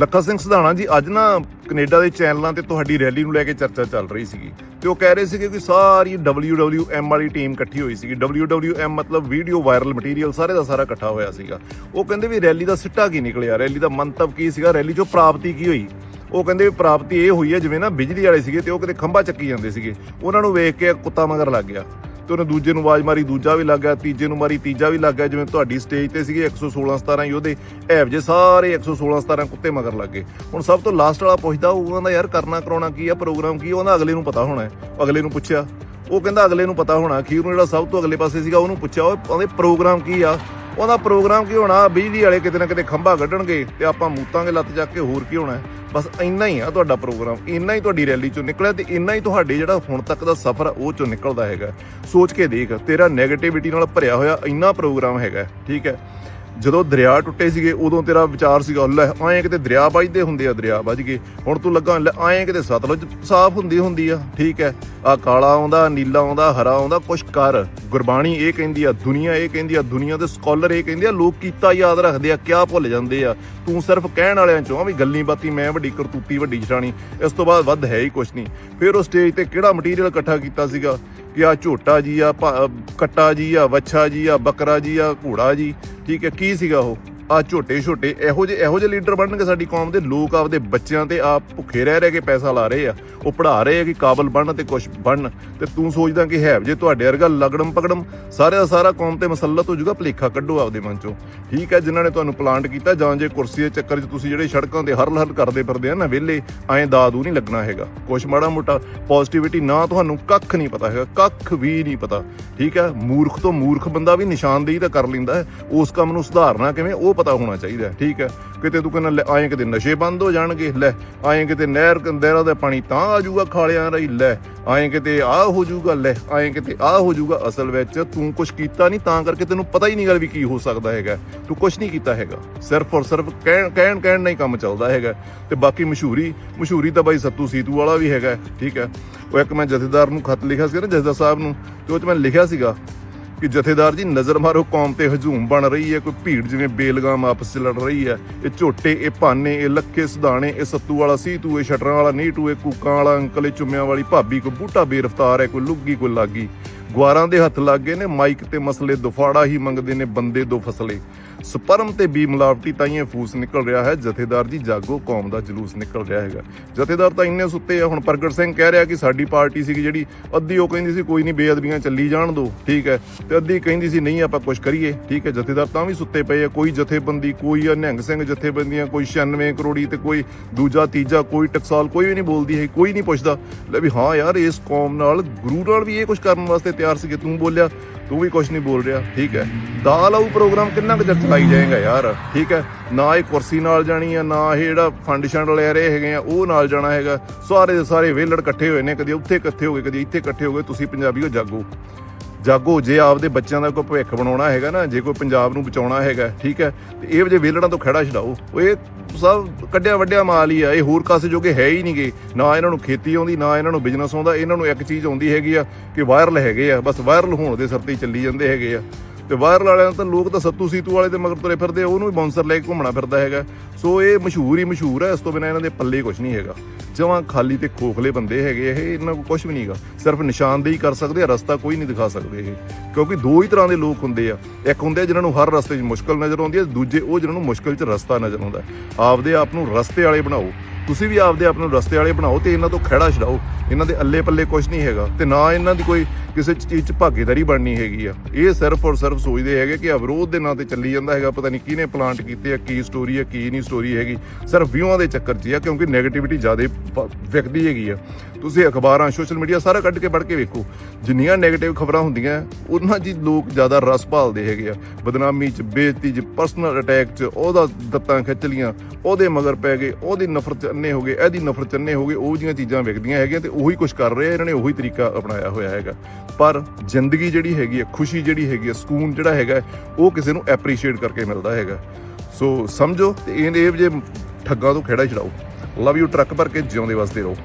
ਲੱਖਾ ਸਿੰਘ ਸਿਧਾਣਾ ਜੀ, ਅੱਜ ਨਾ ਕੈਨੇਡਾ ਦੇ ਚੈਨਲਾਂ ਤੇ ਤੁਹਾਡੀ ਰੈਲੀ ਨੂੰ ਲੈ ਕੇ ਚਰਚਾ ਚੱਲ ਰਹੀ ਸੀਗੀ ਤੇ ਉਹ ਕਹਿ ਰਹੇ ਸੀਗੇ ਕਿ ਸਾਰੀ WWM ਵਾਲੀ ਟੀਮ ਇਕੱਠੀ ਹੋਈ ਸੀਗੀ। WWM ਮਤਲਬ ਵੀਡੀਓ, ਵਾਇਰਲ ਮਟੀਰੀਅਲ ਸਾਰੇ ਦਾ ਸਾਰਾ ਇਕੱਠਾ ਹੋਇਆ ਸੀਗਾ। ਉਹ ਕਹਿੰਦੇ ਵੀ ਰੈਲੀ ਦਾ ਸਿੱਟਾ ਕੀ ਨਿਕਲਿਆ? ਰੈਲੀ ਦਾ ਮੰਤਵ ਕੀ ਸੀਗਾ? ਰੈਲੀ ਚੋਂ ਪ੍ਰਾਪਤੀ ਕੀ ਹੋਈ? ਉਹ ਕਹਿੰਦੇ ਵੀ ਪ੍ਰਾਪਤੀ ਇਹ ਹੋਈ ਹੈ ਜਿਵੇਂ ਨਾ ਬਿਜਲੀ ਵਾਲੇ ਸੀਗੇ ਤੇ ਉਹ ਕਿਤੇ ਖੰਭਾ ਚੱਕੀ ਜਾਂਦੇ ਸੀਗੇ। ਉਹਨਾਂ ਨੂੰ ਵੇਖ ਕੇ ਕੁੱਤਾ ਮਗਰ ਲੱਗ ਗਿਆ। ਤੇ ਉਹਨੇ ਦੂਜੇ ਨੂੰ ਆਵਾਜ਼ ਮਾਰੀ, ਦੂਜਾ ਵੀ ਲੱਗ ਗਿਆ, ਤੀਜੇ ਨੂੰ ਮਾਰੀ, ਤੀਜਾ ਵੀ ਲੱਗ ਗਿਆ, ਜਿਵੇਂ ਤੁਹਾਡੀ ਸਟੇਜ ਤੇ ਸੀਗੇ 116 17 ਉਹਦੇ ਐਬ ਜੇ ਸਾਰੇ 116 17 ਕੁੱਤੇ ਮਗਰ ਲੱਗ ਗਏ। ਹੁਣ ਸਭ ਤੋਂ ਲਾਸਟ ਵਾਲਾ ਪੁੱਛਦਾ ਉਹਨਾਂ ਦਾ ਯਾਰ ਕਰਨਾ ਕਰਾਉਣਾ ਕੀ ਆ ਪ੍ਰੋਗਰਾਮ ਕੀ ਆ? ਉਹਦਾ ਅਗਲੇ ਨੂੰ ਪਤਾ ਹੋਣਾ ਹੈ। ਅਗਲੇ ਨੂੰ ਪੁੱਛਿਆ। ਉਹ ਕਹਿੰਦਾ, ਅਗਲੇ ਨੂੰ ਪਤਾ ਹੋਣਾ, ਅਖੀਰ ਨੂੰ ਜਿਹੜਾ ਸਭ ਤੋਂ ਅਗਲੇ ਪਾਸੇ ਸੀਗਾ, ਉਹਨੂੰ ਪੁੱਛਿਆ ਉਹਦੇ ਪ੍ਰੋਗਰਾਮ ਕੀ ਆ? ਉਹਦਾ ਪ੍ਰੋਗਰਾਮ ਕੀ ਹੋਣਾ? ਬਿਜਲੀ ਵਾਲੇ ਕਿਤੇ ਨਾ ਕਿਤੇ ਖੰਭਾ ਕੱਢਣਗੇ ਤੇ ਆਪਾਂ ਮੂਤਾਂਗੇ ਲੱਤ ਚੱਕ ਕੇ, ਹੋਰ ਕੀ ਹੋਣਾ ਬਸ ਇੰਨਾ ਹੀ ਆ ਤੁਹਾਡਾ ਪ੍ਰੋਗਰਾਮ, ਇੰਨਾ ਹੀ ਤੁਹਾਡੀ ਰੈਲੀ ਚੋਂ ਨਿਕਲਿਆ ਤੇ ਇੰਨਾ ਹੀ ਤੁਹਾਡੇ ਜਿਹੜਾ ਹੁਣ ਤੱਕ ਦਾ ਸਫ਼ਰ ਉਹ ਚੋਂ ਨਿਕਲਦਾ ਹੈਗਾ। ਸੋਚ ਕੇ ਦੇਖ, ਤੇਰਾ 네ਗੇਟਿਵਿਟੀ ਨਾਲ ਭਰਿਆ ਹੋਇਆ ਇੰਨਾ ਪ੍ਰੋਗਰਾਮ ਹੈਗਾ, ਠੀਕ ਹੈ। ਜਦੋਂ ਦਰਿਆ ਟੁੱਟੇ ਸੀਗੇ, ਉਦੋਂ ਤੇਰਾ ਵਿਚਾਰ ਸੀਗਾ, ਲੈ, ਐਂ ਕਿਤੇ ਦਰਿਆ ਵੱਜਦੇ ਹੁੰਦੇ ਆ, ਦਰਿਆ ਵੱਜ ਗਏ। ਹੁਣ ਤੂੰ ਲੱਗਾ, ਲੈ, ਐਂ ਕਿਤੇ ਸਤਲੁਜ ਸਾਫ਼ ਹੁੰਦੀ ਹੁੰਦੀ ਆ, ਠੀਕ ਹੈ। ਆ ਕਾਲਾ ਆਉਂਦਾ, ਨੀਲਾ ਆਉਂਦਾ, ਹਰਾ ਆਉਂਦਾ, ਕੁਛ ਕਰ। ਗੁਰਬਾਣੀ ਇਹ ਕਹਿੰਦੀ ਆ, ਦੁਨੀਆ ਇਹ ਕਹਿੰਦੀ ਆ, ਦੁਨੀਆ ਦੇ ਸਕਾਲਰ ਇਹ ਕਹਿੰਦੇ ਆ, ਲੋਕ ਕੀਤਾ ਯਾਦ ਰੱਖਦੇ ਆ, ਕਿਆ ਭੁੱਲ ਜਾਂਦੇ ਆ। ਤੂੰ ਸਿਰਫ ਕਹਿਣ ਵਾਲਿਆਂ ਚੋਂ ਵੀ ਗੱਲੀ ਬਾਤੀ, ਮੈਂ ਵੱਡੀ ਕਰਤੂਤੀ, ਵੱਡੀ ਜਠਾਣੀ, ਇਸ ਤੋਂ ਬਾਅਦ ਵੱਧ ਹੈ ਹੀ ਕੁਛ ਨਹੀਂ। ਫਿਰ ਉਹ ਸਟੇਜ ਤੇ ਕਿਹੜਾ ਮਟੀਰੀਅਲ ਇਕੱਠਾ ਕੀਤਾ ਸੀਗਾ? ਕਿ ਆ ਝੋਟਾ ਜੀ ਆ ਭਾ- ਕੱਟਾ ਜੀ ਆ ਵੱਛਾ ਜੀ ਆ ਬੱਕਰਾ ਜੀ ਆ ਘੋੜਾ ਜੀ, ਠੀਕ ਹੈ, ਕੀ ਸੀਗਾ ਉਹ? ਆ ਝੋਟੇ ਛੋਟੇ, ਇਹੋ ਜਿਹੇ ਇਹੋ ਜਿਹੇ ਲੀਡਰ ਬਣਨਗੇ ਸਾਡੀ ਕੌਮ ਦੇ। ਲੋਕ ਆਪਦੇ ਬੱਚਿਆਂ ਤੇ ਆਪ ਭੁੱਖੇ ਰਹਿ ਰਹਿ ਕੇ ਪੈਸਾ ਲਾ ਰਹੇ ਆ। ਉਹ ਪੜ੍ਹਾ ਰਹੇ ਆ ਕਿ ਕਾਬਲ ਬਣਨ ਤੇ ਕੁਝ ਬਣਨ। ਤੇ ਤੂੰ ਸੋਚਦਾ ਕਿ ਹੈ ਜੇ ਤੁਹਾਡੇ ਵਰਗਾ ਲਗੜਮ ਪਗੜਮ ਸਾਰੇ ਦਾ ਸਾਰਾ ਕੌਮ ਤੇ ਮਸਲਤ ਹੋ ਜਾਊਗਾ, ਭਲੇਖਾ ਕੱਢੋ ਆਪਦੇ ਮਨ ਚੋਂ। ਠੀਕ ਹੈ ਜਿਨ੍ਹਾਂ ਨੇ ਤੁਹਾਨੂੰ ਪਲਾਂਟ ਕੀਤਾ, ਜਾਂ ਜੇ ਕੁਰਸੀ ਦੇ ਚੱਕਰ 'ਚ ਤੁਸੀਂ ਜਿਹੜੇ ਸੜਕਾਂ ਤੇ ਹਰਲ ਹਰਲ ਕਰਦੇ ਫਿਰਦੇ ਆ ਨਾ ਵਿਹਲੇ, ਐਂ ਦਾਦੂ ਨਹੀਂ ਲੱਗਣਾ ਹੈਗਾ। ਕੁਛ ਮਾੜਾ ਮੋਟਾ ਪੋਜ਼ਿਟਿਵਿਟੀ ਨਾ ਤੁਹਾਨੂੰ ਕੱਖ ਨਹੀਂ ਪਤਾ ਹੈਗਾ, ਕੱਖ ਵੀ ਨਹੀਂ ਪਤਾ। ਠੀਕ ਹੈ, ਮੂਰਖ ਤੋਂ ਮੂਰਖ ਬੰਦਾ ਵੀ ਨਿਸ਼ਾਨਦੇਹੀ ਤਾਂ ਕਰ ਲੈਂਦਾ ਉਸ ਕੰਮ ਨੂੰ ਸੁਧਾਰਨਾ ਕਿਵੇਂ? ਉਹ ਪਤਾ ਹੋਣਾ ਚਾਹੀਦਾ ਠੀਕ ਹੈ? ਕਿਤੇ ਤੂੰ ਕਹਿੰਦਾ ਆਏ ਕਿਤੇ ਨਸ਼ੇ ਬੰਦ ਹੋ ਜਾਣਗੇ, ਲੈ, ਆਏ ਕਿਤੇ ਨਹਿਰ ਕੰਦੇਰਾ ਦਾ ਪਾਣੀ ਤਾਂ ਆ ਜਾਊਗਾ ਖਾਲਿਆਂ ਰਹੀ, ਲੈ, ਆਏ ਕਿਤੇ ਆ ਹੋ ਜਾਊਗਾ, ਲੈ, ਆਏ ਕਿਤੇ ਆ ਹੋ ਜਾਊਗਾ। ਅਸਲ ਵਿੱਚ ਤੂੰ ਕੁਝ ਕੀਤਾ ਨਹੀਂ, ਤਾਂ ਕਰਕੇ ਤੈਨੂੰ ਪਤਾ ਹੀ ਨਹੀਂ ਗੱਲ ਵੀ ਕੀ ਹੋ ਸਕਦਾ ਹੈਗਾ। ਤੂੰ ਕੁਝ ਨਹੀਂ ਕੀਤਾ ਹੈਗਾ। ਸਿਰਫ ਔਰ ਸਿਰਫ ਕਹਿਣ ਕਹਿਣ ਕਹਿਣ ਨਾਲ ਹੀ ਕੰਮ ਚੱਲਦਾ ਹੈਗਾ। ਤੇ ਬਾਕੀ ਮਸ਼ਹੂਰੀ ਮਸ਼ਹੂਰੀ ਤਾਂ ਬਾਈ ਸੱਤੂ ਸੀਤੂ ਵਾਲਾ ਵੀ ਹੈਗਾ, ਠੀਕ ਹੈ? ਉਹ ਇੱਕ ਮੈਂ ਜਥੇਦਾਰ ਨੂੰ ਖਤ ਲਿਖਿਆ ਸੀ ਨਾ, ਜਥੇਦਾਰ ਸਾਹਿਬ ਨੂੰ, ਤੇ ਉਹ ਚ ਮੈਂ ਲਿਖਿਆ ਸੀਗਾ ਕਿ ਜਥੇਦਾਰ ਜੀ, ਨਜ਼ਰ ਮਾਰੋ, ਕੌਮ ਤੇ ਹਜੂਮ ਬਣ ਰਹੀ ਹੈ, ਕੋਈ ਭੀੜ ਜਿਵੇਂ ਬੇਲਗਾਮ ਆਪਸ ਚ ਲੜ ਰਹੀ ਹੈ। ਇਹ ਝੋਟੇ, ਇਹ ਭਾਨੇ, ਇਹ ਲੱਖੇ ਸੁਧਾਣੇ ਇਹ ਸੱਤੂ ਵਾਲਾ ਸੀਤੂ, ਇਹ ਸ਼ਟਰਾਂ ਵਾਲਾ ਨੀਟੂ, ਇਹ ਕੂਕਾਂ ਵਾਲਾ ਅੰਕਲ, ਇਹ ਚੁੰਮਿਆਂ ਵਾਲੀ ਭਾਬੀ, ਕੋਈ ਬੂਟਾ ਬੇਰਫਤਾਰ ਹੈ, ਕੋਈ ਲੁੱਗੀ, ਕੋਈ ਲਾਗੀ। ਗਵਾਰਾਂ ਦੇ ਹੱਥ ਲੱਗ ਗਏ ਨੇ, ਮਾਈਕ ਤੇ ਮਸਲੇ, ਦੁਫਾੜਾ ਹੀ ਮੰਗਦੇ ਨੇ ਬੰਦੇ ਦੋ ਫਸਲੇ। ਸਪਰਮ ਤੇ ਬੀ ਮਿਲਾਵਟੀ ਤਾਈਏ ਫੂਸ ਨਿਕਲ ਰਿਹਾ ਹੈ, ਜਥੇਦਾਰ ਜੀ ਜਾਗੋ, ਕੌਮ ਦਾ ਜਲੂਸ ਨਿਕਲ ਰਿਹਾ ਹੈਗਾ। ਜਥੇਦਾਰ ਤਾਂ ਇੰਨੇ ਸੁੱਤੇ ਆ, ਹੁਣ ਪ੍ਰਗਟ ਸਿੰਘ ਕਹਿ ਰਿਹਾ ਕਿ ਸਾਡੀ ਪਾਰਟੀ ਸੀਗੀ ਜਿਹੜੀ, ਅੱਧੀ ਉਹ ਕਹਿੰਦੀ ਸੀ, ਕੋਈ ਨਹੀਂ ਬੇਅਦਬੀਆਂ ਚੱਲੀ ਜਾਣ ਦੋ। ਠੀਕ ਹੈ, ਤੇ ਅੱਧੀ ਕਹਿੰਦੀ ਸੀ, ਨਹੀਂ, ਆਪਾਂ ਕੁਝ ਕਰੀਏ। ਠੀਕ ਹੈ, ਜਥੇਦਾਰ ਤਾਂ ਵੀ ਸੁੱਤੇ ਪਏ ਆ, ਕੋਈ ਜਥੇਬੰਦੀ, ਕੋਈ ਨਿਹੰਗ ਸਿੰਘ ਜਥੇਬੰਦੀਆਂ, ਕੋਈ 96 ਕਰੋੜੀ ਤੇ ਕੋਈ ਦੂਜਾ, ਤੀਜਾ, ਕੋਈ ਟਕਸਾਲ, ਕੋਈ ਵੀ ਨਹੀਂ ਬੋਲਦੀ ਹੈ ਕੋਈ ਨਹੀਂ ਪੁੱਛਦਾ। ਲੈ ਵੀ ਹਾਂ ਯਾਰ, ਇਸ ਕੌਮ ਨਾਲ ਗੁਰੂ ਨਾਲ ਵੀ ਇਹ ਕੁਝ ਕਰਨ ਵਾਸਤੇ ਤਿਆਰ ਸੀਗੇ, ਤੂੰ ਬੋਲਿਆ, ਤੂੰ ਵੀ ਕੁਝ ਨਹੀਂ ਬੋਲ ਰਿਹਾ, ਠੀਕ ਹੈ। ਦਾਲ ਆਊ ਪ੍ਰੋਗਰਾਮ ਕਿੰਨਾ ਕੁ ਚਿਰ ਚਲਾਈ ਜਾਏਗਾ ਯਾਰ, ਠੀਕ ਹੈ। ਨਾ ਇਹ ਕੁਰਸੀ ਨਾਲ ਜਾਣੀ ਆ, ਨਾ ਇਹ ਜਿਹੜਾ ਫੰਡ ਸ਼ੰਡ ਲੈ ਰਹੇ ਹੈਗੇ ਆ, ਉਹ ਨਾਲ ਜਾਣਾ ਹੈਗਾ। ਸਾਰੇ ਦੇ ਸਾਰੇ ਵੇਲੜ ਇਕੱਠੇ ਹੋਏ ਨੇ, ਕਦੇ ਉੱਥੇ ਇਕੱਠੇ ਹੋ ਗਏ, ਕਦੇ ਇੱਥੇ ਇਕੱਠੇ ਹੋ ਗਏ, ਤੁਸੀਂ ਪੰਜਾਬੀਓ ਜਾਗੋ। ਜਾਗੋ ਜੇ ਆਪਦੇ ਬੱਚਿਆਂ ਦਾ ਕੋਈ ਭਵਿੱਖ ਬਣਾਉਣਾ ਹੈਗਾ ਨਾ ਜੇ ਕੋਈ ਪੰਜਾਬ ਨੂੰ ਬਚਾਉਣਾ ਹੈਗਾ ਠੀਕ ਹੈ ਤੇ ਇਹ ਜੇ ਵੇਲੜਾਂ ਤੋਂ ਖੜਾ ਛਡਾਓ। ਉਹ ਇਹ ਸਭ ਕੱਢਿਆ ਵੱਡਿਆ ਮਾਲ ਹੀ ਆ ਇਹ ਹੋਰ ਕਾਸੇ ਜੋਗੇ ਹੈ ਹੀ ਨਹੀਂਗੇ। ਨਾ ਇਹਨਾਂ ਨੂੰ ਖੇਤੀ ਆਉਂਦੀ ਨਾ ਇਹਨਾਂ ਨੂੰ ਬਿਜ਼ਨਸ ਆਉਂਦਾ ਇਹਨਾਂ ਨੂੰ ਇੱਕ ਚੀਜ਼ ਆਉਂਦੀ ਹੈਗੀ ਆ ਕਿ ਵਾਇਰਲ ਹੈਗੇ ਆ ਬਸ ਵਾਇਰਲ ਹੋਣ ਦੇ ਸਿਰ ਤੇ ਹੀ ਚੱਲੀ ਜਾਂਦੇ ਹੈਗੇ ਆ। ਤੇ ਵਾਇਰਲ ਵਾਲਿਆਂ ਤਾਂ ਲੋਕ ਤਾਂ ਸੱਤੂ ਸੀਤੂ ਵਾਲੇ ਦੇ ਮਗਰ ਤੁਰੇ ਫਿਰਦੇ ਆ, ਉਹਨੂੰ ਵੀ ਬਾਉਂਸਰ ਲੈ ਕੇ ਘੁੰਮਣਾ ਫਿਰਦਾ ਹੈਗਾ। ਸੋ ਇਹ ਮਸ਼ਹੂਰ ਹੀ ਮਸ਼ਹੂਰ ਹੈ ਇਸ ਤੋਂ ਬਿਨਾਂ ਇਹਨਾਂ ਦੇ ਪੱਲੇ ਕੁਝ ਨਹੀਂ ਹੈਗਾ। ਜਮਾਂ ਖਾਲੀ ਤੇ ਖੋਖਲੇ ਬੰਦੇ ਹੈਗੇ ਇਹ ਇਹਨਾਂ ਕੋਲ ਕੁਝ ਵੀ ਨਹੀਂਗਾ ਸਿਰਫ ਨਿਸ਼ਾਨਦੇਹੀ ਕਰ ਸਕਦੇ ਆ, ਰਸਤਾ ਕੋਈ ਨਹੀਂ ਦਿਖਾ ਸਕਦੇ ਇਹ। ਕਿਉਂਕਿ ਦੋ ਹੀ ਤਰ੍ਹਾਂ ਦੇ ਲੋਕ ਹੁੰਦੇ ਆ। ਇੱਕ ਹੁੰਦੇ ਆ ਜਿਨ੍ਹਾਂ ਨੂੰ ਹਰ ਰਸਤੇ 'ਚ ਮੁਸ਼ਕਲ ਨਜ਼ਰ ਆਉਂਦੀ ਹੈ, ਦੂਜੇ ਉਹ ਜਿਨ੍ਹਾਂ ਨੂੰ ਮੁਸ਼ਕਲ 'ਚ ਰਸਤਾ ਨਜ਼ਰ ਆਉਂਦਾ ਆਪਦੇ ਆਪ ਨੂੰ ਰਸਤੇ ਵਾਲੇ ਬਣਾਓ। ਤੁਸੀਂ ਵੀ ਆਪਦੇ ਆਪ ਨੂੰ ਰਸਤੇ ਵਾਲੇ ਬਣਾਓ ਤੇ ਇਹਨਾਂ ਤੋਂ ਖੜਾ ਛਡਾਓ। ਇਹਨਾਂ ਦੇ ਅੱਲੇ ਪੱਲੇ ਕੁਝ ਨਹੀਂ ਹੈਗਾ ਤੇ ਨਾ ਇਹਨਾਂ ਦੀ ਕੋਈ ਕਿਸੇ ਚੀਜ਼ 'ਚ ਭਾਗੀਦਾਰੀ ਬਣਨੀ ਹੈਗੀ ਆ। ਇਹ ਸਿਰਫ ਔਰ ਸਿਰਫ ਸੋਚਦੇ ਹੈਗੇ ਕਿ ਅਵਰੋਧ ਦੇ ਨਾਂ ਤੇ ਚੱਲੀ ਜਾਂਦਾ ਹੈਗਾ, ਪਤਾ ਨਹੀਂ ਕਿਹਨੇ ਪਲਾਂਟ ਕੀਤੇ ਆ, ਕੀ ਸਟੋਰੀ ਆ, ਕੀ ਨਹੀਂ ਸਟੋਰੀ ਹੈਗੀ। ਸਿਰਫ ਵਿਊਆਂ ਦੇ ਚੱਕਰ 'ਚ ਹੀ ਆ, ਕਿਉਂਕਿ 네ਗੇਟਿਵਿਟੀ ਜ਼ਿਆਦਾ ਵਿਕਦੀ ਹੈਗੀ ਆ। ਤੁਸੀਂ ਅਖਬਾਰਾਂ ਸੋਸ਼ਲ ਮੀਡੀਆ ਸਾਰਾ ਕੱਢ ਕੇ ਪੜ੍ਹ ਕੇ ਵੇਖੋ। ਜਿੰਨੀਆਂ ਨੈਗੇਟਿਵ ਖਬਰਾਂ ਹੁੰਦੀਆਂ, ਉਹਨਾਂ 'ਚ ਲੋਕ ਜ਼ਿਆਦਾ ਰਸ ਭਾਲਦੇ ਹੈਗੇ ਆ। ਬਦਨਾਮੀ 'ਚ, ਬੇਇੱਜ਼ਤੀ 'ਚ ਪਰਸਨਲ ਅਟੈਕ 'ਚ, ਉਹਦਾ ਦੱਤਾਂ ਖਿੱਚ ਲੀਆਂ, ਉਹਦੇ ਮਗਰ ਪੈ ਗਏ, ਉਹਦੀ ਨਫ਼ਰਤ 'ਚ ਹੋ ਗਏ, ਇਹਦੀ ਨਫ਼ਰਤ 'ਚ ਹੋ ਗਏ, ਉਹ ਜੀਆਂ ਚੀਜ਼ਾਂ ਵਿਕਦੀਆਂ ਹੈਗੀਆਂ ਤੇ ਉਹੀ ਕੁਝ ਕਰ ਰਹੇ ਇਹਨਾਂ ਨੇ ਉਹੀ ਤਰੀਕਾ ਅਪਣਾਇਆ ਹੋਇਆ ਹੈਗਾ। ਪਰ ਜ਼ਿੰਦਗੀ ਜਿਹੜੀ ਹੈਗੀ ਹੈ ਖੁਸ਼ੀ ਜਿਹੜੀ ਹੈਗੀ ਹੈ ਸਕੂਨ ਜਿਹੜਾ ਹੈਗਾ, ਉਹ ਕਿਸੇ ਨੂੰ ਐਪਰੀਸ਼ੀਏਟ ਕਰਕੇ ਮਿਲਦਾ ਹੈਗਾ। ਸੋ ਸਮਝੋ ਤੇ ਇਹ ਇਹ ਜੇ ਠੱਗਾਂ ਤੋਂ ਖੇੜਾ ਛਡਾਓ। ਲਵ ਯੂ ਟਰੱਕ ਭਰ ਕੇ ਜਿਉਂਦੇ ਵਸਦੇ ਰਹੋ।